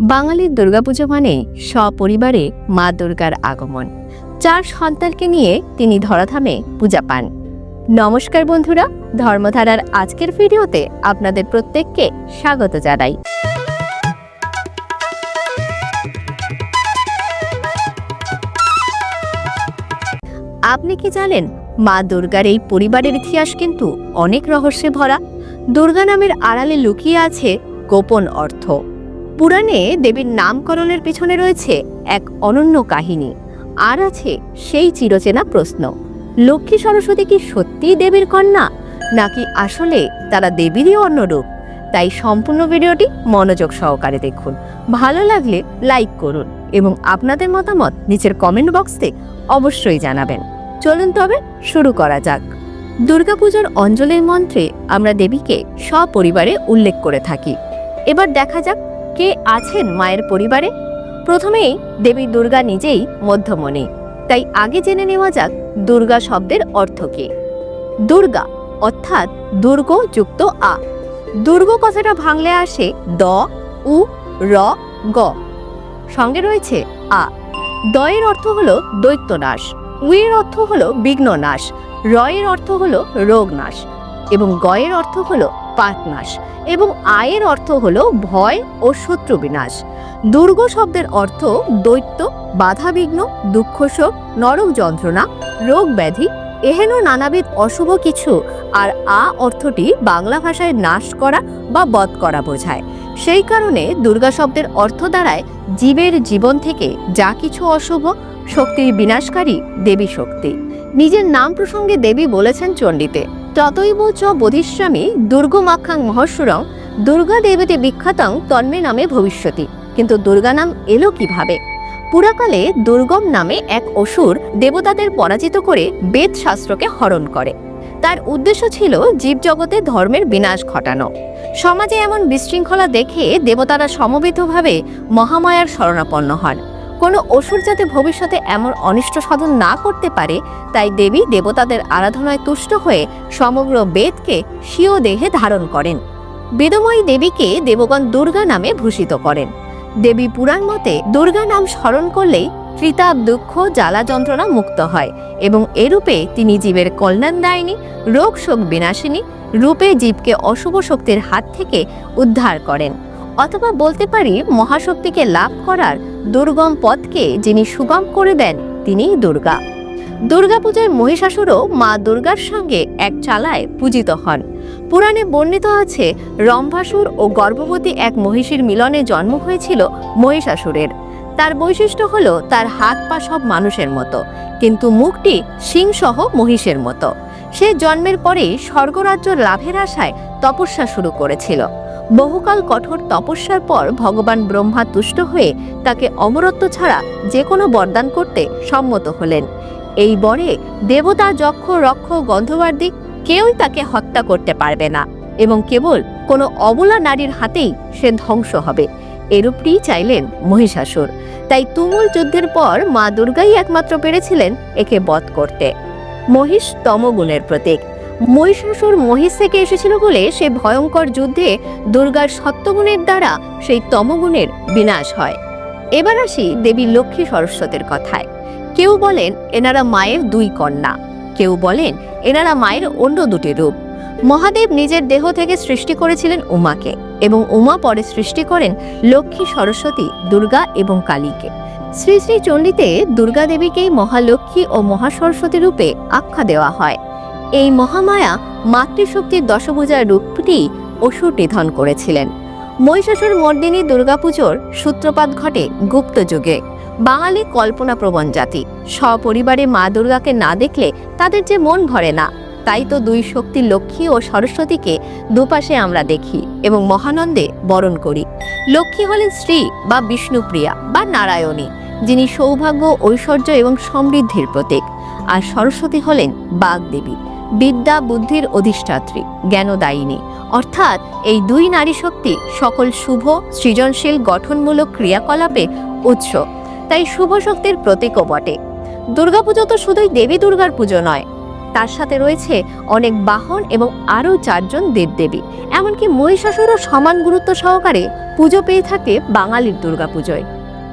বাঙালির দুর্গাপুজো মানে সপরিবারে মা দুর্গার আগমন। চার সন্তানকে নিয়ে তিনি ধরাধামে পূজা পান। নমস্কার বন্ধুরা, ধর্মধারার আজকের ভিডিওতে আপনাদের প্রত্যেককে স্বাগত জানাই। আপনি কি জানেন, মা দুর্গার এই পরিবারের ইতিহাস কিন্তু অনেক রহস্যে ভরা। দুর্গা নামের আড়ালে লুকিয়ে আছে গোপন অর্থ। পুরাণে দেবীর নামকরণের পেছনে রয়েছে এক অনন্য কাহিনী। আর আছে সেই চিরচেনা প্রশ্ন, লক্ষ্মী সরস্বতী কি সত্যিই দেবীর কন্যা, নাকি আসলে তারা দেবীরই অন্য রূপ তাই সম্পূর্ণ ভিডিওটি মনোযোগ সহকারে দেখুন। ভালো লাগলে লাইক করুন এবং আপনাদের মতামত নিচের কমেন্ট বক্সে অবশ্যই জানাবেন। চলুন তবে শুরু করা যাক। দুর্গাপূজার অঞ্জলির মন্ত্রে আমরা দেবীকে সপরিবারে উল্লেখ করে থাকি। এবার দেখা যাক কে আছেন মায়ের পরিবারে? প্রথমেই দেবী দুর্গা নিজেই মধ্যমণি। তাই আগে জেনে নেওয়া যাক দুর্গা শব্দের অর্থ কি। দুর্গা অর্থাৎ দুর্গ যুক্ত আ। দুর্গ কথাটা ভাঙলে আসে দ, উ, র, গ। সঙ্গে রয়েছে আ। দয়ের অর্থ হলো দৈত্যনাশ। উয়ের অর্থ হলো বিঘ্ননাশ। রয়ের অর্থ হলো রোগনাশ। এবং গয়ের অর্থ হলো পাটনাশ এবং আয়ের অর্থ হল ভয় ও শত্রু বিনাশ। দুর্গ শব্দের অর্থ দৈত্য, বাধাবিঘ্ন দুঃখ শোক নরক যন্ত্রণা, রোগ ব্যাধি, এহেন নানাবিধ অশুভ কিছু আর আ অর্থটি বাংলা ভাষায় নাশ করা বা বধ করা বোঝায়। সেই কারণে দুর্গা শব্দের অর্থ দ্বারায় জীবের জীবন থেকে যা কিছু অশুভ, শক্তির বিনাশকারী দেবী শক্তি। নিজের নাম প্রসঙ্গে দেবী বলেছেন চণ্ডীতে ততৈব চ বোধিস্বামী দুর্গমাখ্যাং মহস্বরং দুর্গা দেবীতে বিখ্যাতং তন্মে নামে ভবিষ্যতি। কিন্তু দুর্গা নাম এলো কীভাবে? পুরাকালে দুর্গম নামে এক অসুর দেবতাদের পরাজিত করে বেদ শাস্ত্রকে হরণ করে। তার উদ্দেশ্য ছিল জীবজগতে ধর্মের বিনাশ ঘটানো। সমাজে এমন বিশৃঙ্খলা দেখে দেবতারা সমবেতভাবে মহামায়ার শরণাপন্ন হন। কোনো অসুর যাতে ভবিষ্যতে এমন অনিষ্ট সাধন না করতে পারে, তাই দেবী দেবতাদের আরাধনায় তুষ্ট হয়ে সমগ্র বেদকে স্বীয় দেহে ধারণ করেন। বেদময়ী দেবীকে দেবগণ দুর্গা নামে ভূষিত করেন। দেবী পুরাণ মতে দুর্গা নাম স্মরণ করলেই ত্রিতাপ, দুঃখ, জ্বালা যন্ত্রণা মুক্ত হয় এবং এরূপে তিনি জীবের কল্যাণদায়িনী রোগ শোক বিনাশিনী, রূপে জীবকে অশুভ শক্তির হাত থেকে উদ্ধার করেন। অথবা বলতে পারি মহাশক্তিকে লাভ করার দুর্গম পথকে যিনি সুগম করে দেন, তিনিই দুর্গা। দুর্গাপূজায় মহিষাসুরও মা দুর্গার সঙ্গে এক চালায় পূজিত হন। পুরাণে বর্ণিত আছে, রম্ভাসুর ও গর্ভবতী এক মহিষীর মিলনে জন্ম হয়েছিল মহিষাসুরের। তার বৈশিষ্ট্য হল তার হাত পা সব মানুষের মতো, কিন্তু মুখটি সিংসহ মহিষের মতো। সে জন্মের পরেই স্বর্গরাজ্য লাভের আশায় তপস্যা শুরু করেছিল। বহুকাল কঠোর তপস্যার পর ভগবান ব্রহ্মা তুষ্ট হয়ে তাকে অমরত্ব ছাড়া যে কোনো বরদান করতে সম্মত হলেন। এই বরে দেবতা, যক্ষ, রক্ষ, গন্ধবার্দি কেউই তাকে হত্যা করতে পারবে না এবং কেবল কোনো অবলা নারীর হাতেই সে ধ্বংস হবে। এরূপটি চাইলেন মহিষাসুর। তাই তুমুল যুদ্ধের পর মা দুর্গাই একমাত্র পেরেছিলেন একে বধ করতে। মহিষ তমগুণের প্রতীক। মহিষাসুর মহিষ থেকে এসেছিল বলে সে ভয়ঙ্কর যুদ্ধে দুর্গার সত্যগুণের দ্বারা সেই তমগুণের বিনাশ হয়। এবার আসি দেবী লক্ষ্মী সরস্বতীর কথায়। কেউ বলেন, এনারা মায়ের দুই কন্যা। কেউ বলেন, এনারা মায়ের অন্য দুটি রূপ। মহাদেব নিজের দেহ থেকে সৃষ্টি করেছিলেন উমাকে এবং উমা পরে সৃষ্টি করেন লক্ষ্মী সরস্বতী, দুর্গা এবং কালীকে। শ্রী শ্রী চণ্ডীতে দুর্গা দেবীকেই মহালক্ষ্মী ও মহাসরস্বতী রূপে আখ্যা দেওয়া হয়। এই মহামায়া মাতৃশক্তির দশভুজার রূপটি অসুর নিধন করেছিলেন। মহিষাসুর মর্দিনী দুর্গাপুজোর সূত্রপাত ঘটে গুপ্ত যুগে। বাঙালি কল্পনাপ্রবণ জাতি। সপরিবারে মা দুর্গাকে না দেখলে তাদের যে মন ভরে না। তাই তো দুই শক্তি লক্ষ্মী ও সরস্বতীকে দুপাশে আমরা দেখি এবং মহানন্দে বরণ করি। লক্ষ্মী হলেন শ্রী বা বিষ্ণুপ্রিয়া বা নারায়ণী, যিনি সৌভাগ্য, ঐশ্বর্য এবং সমৃদ্ধির প্রতীক। আর সরস্বতী হলেন বাগদেবী। বিদ্যা বুদ্ধির অধিষ্ঠাত্রী, জ্ঞানদায়িনী। অর্থাৎ এই দুই নারী শক্তি সকল শুভ, সৃজনশীল, গঠনমূলক ক্রিয়াকলাপে উৎস। তাই শুভ শক্তির প্রতীকও বটে। দুর্গাপুজো তো শুধুই দেবী দুর্গার পুজো নয়। তার সাথে রয়েছে অনেক বাহন এবং আরও চারজন দেবদেবী। এমনকি মহিষাসুরও সমান গুরুত্ব সহকারে পুজো পেয়ে থাকে বাঙালির দুর্গাপুজোয়।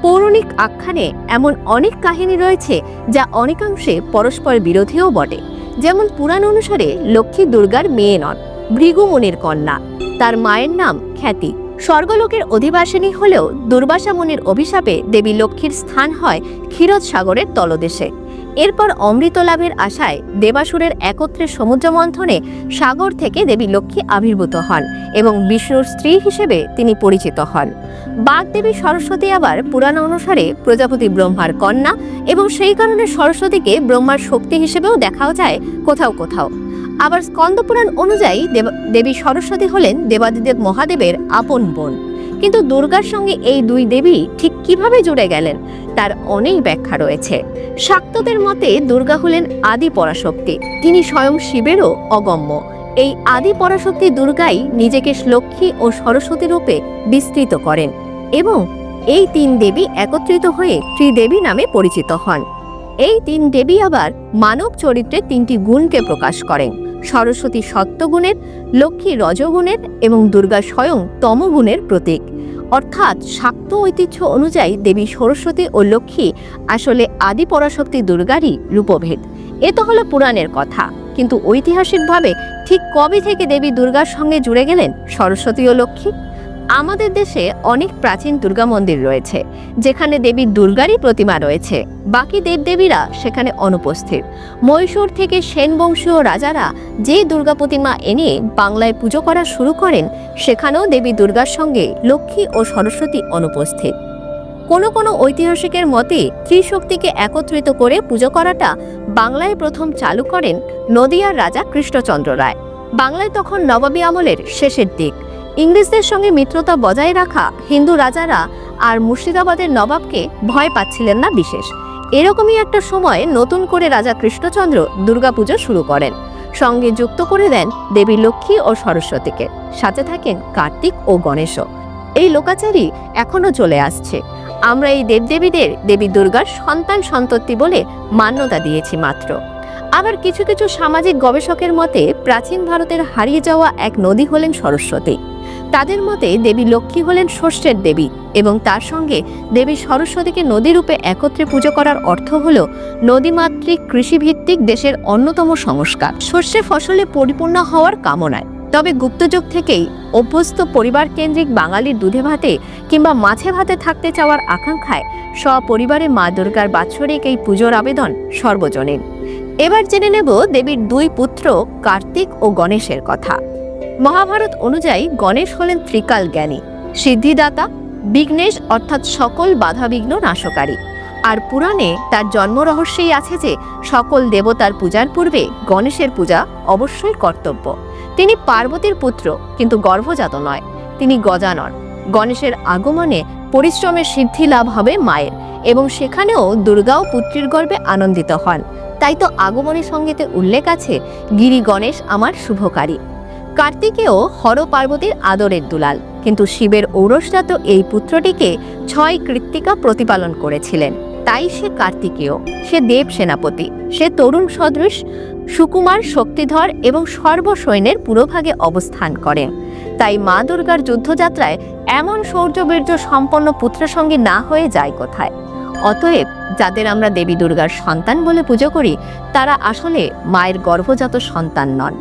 পৌরাণিক আখ্যানে এমন অনেক কাহিনী রয়েছে যা অনেকাংশে পরস্পর বিরোধীও বটে। যেমন পুরাণ অনুসারে লক্ষ্মী দুর্গার মেয়ে নন ভৃগুমনির কন্যা। তার মায়ের নাম খ্যাতি। স্বর্গলোকের অধিবাসিনী হলেও দুর্বাসা মুনির অভিশাপে দেবী লক্ষ্মীর স্থান হয় ক্ষীরদ সাগরের তলদেশে। এরপর অমৃত লাভের আশায় দেবাসুরের একত্রে সমুদ্র মন্থনে সাগর থেকে দেবী লক্ষ্মী আবির্ভূত হন এবং বিষ্ণুর স্ত্রী হিসেবে তিনি পরিচিত হন। বাগদেবী সরস্বতী আবার পুরাণ অনুসারে প্রজাপতি ব্রহ্মার কন্যা এবং সেই কারণে সরস্বতীকে ব্রহ্মার শক্তি হিসেবেও দেখাও যায় কোথাও কোথাও। আবার স্কন্দপুরাণ অনুযায়ী দেব- দেবী সরস্বতী হলেন দেবাদিদেব মহাদেবের আপন বোন। কিন্তু দুর্গার সঙ্গে এই দুই দেবী ঠিক কীভাবে জুড়ে গেলেন? তার অনেক ব্যাখ্যা রয়েছে। শাক্তদের মতে দুর্গা হলেন আদি পরাশক্তি। তিনি স্বয়ং শিবেরও অগম্য। এই আদি পরাশক্তি দুর্গাই নিজেকে লক্ষ্মী ও সরস্বতী রূপে বিস্তৃত করেন এবং এই তিন দেবী একত্রিত হয়ে ত্রিদেবী নামে পরিচিত হন। এই তিন দেবী আবার মানব চরিত্রে তিনটি গুণকে প্রকাশ করেন। সরস্বতী সত্যগুণের, লক্ষ্মী রজগুণের এবং দুর্গা স্বয়ং তমগুণের প্রতীক। অর্থাৎ শাক্ত ঐতিহ্য অনুযায়ী দেবী সরস্বতী ও লক্ষ্মী আসলে আদি পরাশক্তি দুর্গারই রূপভেদ। এ তো হলো পুরাণের কথা। কিন্তু ঐতিহাসিকভাবে ঠিক কবে থেকে দেবী দুর্গার সঙ্গে জুড়ে গেলেন সরস্বতী ও লক্ষ্মী? আমাদের দেশে অনেক প্রাচীন দুর্গা মন্দির রয়েছে, যেখানে দেবী দুর্গারই প্রতিমা রয়েছে। বাকি দেবদেবীরা সেখানে অনুপস্থিত। মহীশূর থেকে সেন বংশীয় রাজারা যে দুর্গা প্রতিমা এনে বাংলায় পুজো করা শুরু করেন, সেখানেও দেবী দুর্গার সঙ্গে লক্ষ্মী ও সরস্বতী অনুপস্থিত। কোনো কোনো ঐতিহাসিকের মতে, ত্রিশক্তিকে একত্রিত করে পুজো করাটা বাংলায় প্রথম চালু করেন নদিয়ার রাজা কৃষ্ণচন্দ্র রায়। বাংলায় তখন নবাবী আমলের শেষের দিক। ইংরেজদের সঙ্গে মিত্রতা বজায় রাখা হিন্দু রাজারা আর মুর্শিদাবাদের নবাবকে ভয় পাচ্ছিলেন না বিশেষ। এরকমই একটা সময় নতুন করে রাজা কৃষ্ণচন্দ্র দুর্গাপুজো শুরু করেন। সঙ্গে যুক্ত করে দেন দেবী লক্ষ্মী ও সরস্বতীকে। সাথে থাকেন কার্তিক ও গণেশও। এই লোকাচারই এখনও চলে আসছে। আমরা এই দেবদেবীদের দেবী দুর্গার সন্তান সন্ততি বলে মান্যতা দিয়েছি মাত্র। আবার কিছু কিছু সামাজিক গবেষকের মতে প্রাচীন ভারতের হারিয়ে যাওয়া এক নদী হলেন সরস্বতী। তাদের মতে দেবী লক্ষ্মী হলেন শস্যের দেবী এবং তার সঙ্গে দেবী সরস্বতীকে নদীরূপে একত্রে পুজো করার অর্থ হল নদীমাতৃক কৃষিভিত্তিক দেশের অন্যতম সংস্কার। শস্যে ফসলে পরিপূর্ণ হওয়ার কামনায়। তবে গুপ্তযুগ থেকেই অভ্যস্ত পরিবার কেন্দ্রিক বাঙালির দুধে ভাতে কিংবা মাছে ভাতে থাকতে চাওয়ার আকাঙ্ক্ষায় সপরিবারে মা দুর্গার বাৎসরিক এই পুজোর আবেদন সর্বজনীন। এবার জেনে নেব দেবীর দুই পুত্র কার্তিক ও গণেশের কথা। মহাভারত অনুযায়ী গণেশ হলেন ত্রিকাল জ্ঞানী, সিদ্ধিদাতা, বিঘ্নেশ অর্থাৎ সকল বাধাবিঘ্ন নাশকারী। আর পুরাণে তার জন্ম রহস্যেই আছে যে, সকল দেবতার পূজার পূর্বে গণেশের পূজা অবশ্যই কর্তব্য। তিনি পার্বতীর পুত্র, কিন্তু গর্ভজাত নয়। তিনি গজানন গণেশের আগমনে পরিশ্রমের সিদ্ধি লাভ হবে মায়ের এবং সেখানেও দুর্গাও পুত্রীর গর্ভে আনন্দিত হন। তাই তো আগমনী সঙ্গীতে উল্লেখ আছে, গিরি গণেশ আমার শুভকারী। কার্তিকেও হর পার্বতীর আদরের দুলাল। কিন্তু শিবের ঔরসজাত এই পুত্রটিকে ছয় কৃত্তিকা প্রতিপালন করেছিলেন। তাই সে কার্তিকেয়। সে দেব সেনাপতি সে তরুণ সদৃশ, সুকুমার শক্তিধর এবং সর্বসৈন্যের পুরোভাগে অবস্থান করেন। তাই মা দুর্গার যুদ্ধযাত্রায় এমন শৌর্যবীর্য সম্পন্ন পুত্রের সঙ্গে না হয়ে যায় কোথায়। অতএব যাদের আমরা দেবী দুর্গার সন্তান বলে পুজো করি, তারা আসলে মায়ের গর্ভজাত সন্তান নন।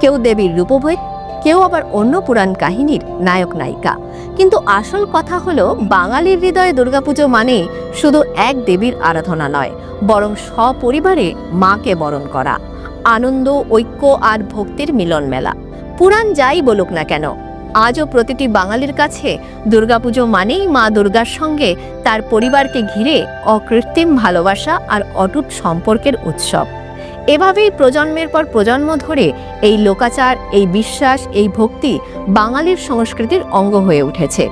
কেউ দেবীর রূপভেদ, কেউ আবার অন্য পুরাণ কাহিনীর নায়ক নায়িকা। কিন্তু আসল কথা হলো, বাঙালির হৃদয়ে দুর্গাপুজো মানে শুধু এক দেবীর আরাধনা নয়, বরং সপরিবারে মাকে বরণ করা, আনন্দ, ঐক্য আর ভক্তির মিলন মেলা। পুরাণ যাই বলুক না কেন, আজও প্রতিটি বাঙালির কাছে দুর্গাপুজো মানেই মা দুর্গার সঙ্গে তার পরিবারকে ঘিরে অকৃত্রিম ভালোবাসা আর অটুট সম্পর্কের উৎসব। এভাবেই প্রজন্মের পর প্রজন্ম ধরে এই লোকাচার, এই বিশ্বাস, এই ভক্তি বাঙালির সংস্কৃতির অঙ্গ হয়ে উঠেছে।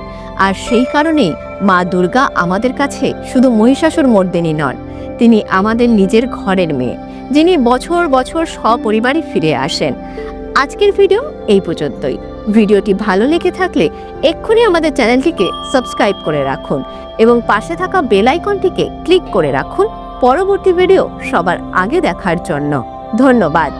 আর সেই কারণেই মা দুর্গা আমাদের কাছে শুধু মহিষাসুর মর্দিনী নন, তিনি আমাদের নিজের ঘরের মেয়ে, যিনি বছর বছর সপরিবারে ফিরে আসেন। আজকের ভিডিও এই পর্যন্তই। ভিডিওটি ভালো লেগে থাকলে এক্ষুনি আমাদের চ্যানেলটিকে সাবস্ক্রাইব করে রাখুন এবং পাশে থাকা বেল আইকনটিকে ক্লিক করে রাখুন। পরবর্তী ভিডিও সবার আগে দেখার জন্য। ধন্যবাদ।